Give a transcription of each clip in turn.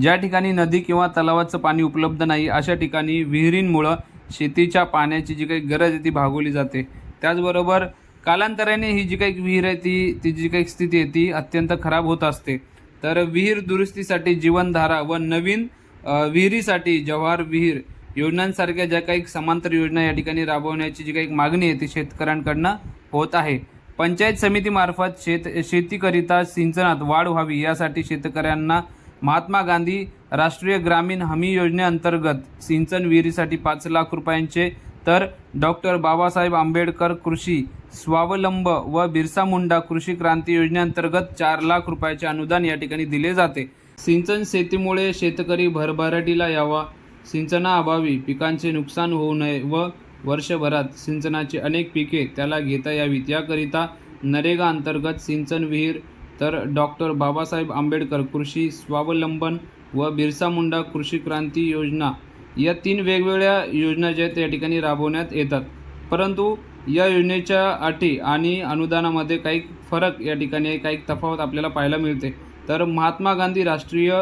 ज्या ठिकाणी नदी किंवा तलावाचं पाणी उपलब्ध नाही अशा ठिकाणी विहिरींमुळं शेतीच्या पाण्याची जी काही गरज आहे ती भागवली जाते. त्याचबरोबर कालांतराने ही जी काही विहीर आहे ती ती जी काही स्थिती आहे ती अत्यंत खराब होत असते. तर विहीर दुरुस्तीसाठी जीवनधारा व नवीन विहिरीसाठी जवाहर विहीर योजनांसारख्या ज्या काही समांतर योजना या ठिकाणी राबवण्याची जी काही मागणी आहे ती शेतकऱ्यांकडनं होत आहे. पंचायत समितीमार्फत शेत शेतीकरिता सिंचनात वाढ व्हावी यासाठी शेतकऱ्यांना महात्मा गांधी राष्ट्रीय ग्रामीण हमी योजनेअंतर्गत सिंचन विहिरीसाठी पाच लाख रुपयांचे तर डॉक्टर बाबासाहेब आंबेडकर कृषी स्वावलंब व बिरसा मुंडा कृषी क्रांती योजनेअंतर्गत चार लाख रुपयाचे अनुदान या ठिकाणी दिले जाते. सिंचन शेतीमुळे शेतकरी भरभराटीला यावा. सिंचनाअभावी पिकांचे नुकसान होऊ नये व वर्षभरात सिंचनाची अनेक पिके त्याला घेता यावीत. याकरिता नरेगा अंतर्गत सिंचन विहीर तर डॉक्टर बाबासाहेब आंबेडकर कृषी स्वावलंबन व बिरसा मुंडा कृषी क्रांती योजना या तीन वेगवेगळ्या योजना ज्या आहेत या ठिकाणी राबवण्यात येतात. परंतु या योजनेच्या अटी आणि अनुदानामध्ये काही फरक या ठिकाणी काही तफावत आपल्याला पाहायला मिळते. तर महात्मा गांधी राष्ट्रीय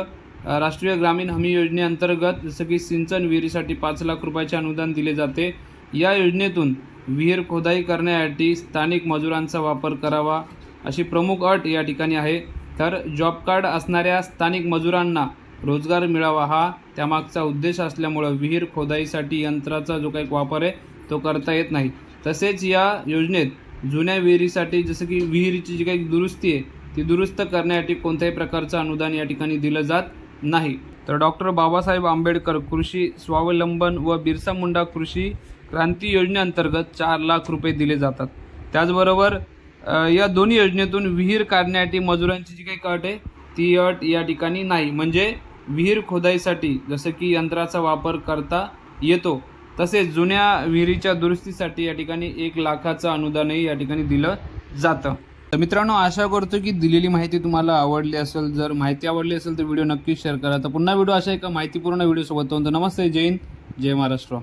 राष्ट्रीय ग्रामीण हमी योजनेअंतर्गत जसं की सिंचन विहिरीसाठी पाच लाख रुपयाचे अनुदान दिले जाते. या योजनेतून विहीर खोदाई करण्यासाठी स्थानिक मजुरांचा वापर करावा. अशी प्रमुख अट या ठिकाणी आहे. तर जॉब कार्ड असणाऱ्या स्थानिक मजुरांना रोजगार मिळावा हा त्यामागचा उद्देश असल्यामुळं विहीर खोदाईसाठी यंत्राचा जो काही वापर आहे तो करता येत नाही. तसेच या योजनेत जुन्या विहिरीसाठी जसं की विहिरीची जी काही दुरुस्ती आहे ती दुरुस्त करण्यासाठी कोणत्याही प्रकारचं अनुदान या ठिकाणी दिलं जात नाही. तर डॉक्टर बाबासाहेब आंबेडकर कृषी स्वावलंबन व बिरसा मुंडा कृषी क्रांती योजनेअंतर्गत चार लाख रुपये दिले जातात. त्याचबरोबर या दोन्ही योजनेतून विहीर काढण्यासाठी मजुरांची जी काही अट आहे ती अट या ठिकाणी नाही. म्हणजे विहीर खोदाईसाठी जसं की यंत्राचा वापर करता येतो तसेच जुन्या विहिरीच्या दुरुस्तीसाठी या ठिकाणी एक लाखाचं अनुदानही या ठिकाणी दिलं जातं. तर मित्रांनो आशा करतो की दिलेली माहिती तुम्हाला आवडली असेल. जर माहिती आवडली असेल तर व्हिडिओ नक्कीच शेअर करा. तर पुन्हा व्हिडिओ अशा एका माहितीपूर्ण व्हिडिओसोबत होतो नमस्ते जय हिंद जय महाराष्ट्र.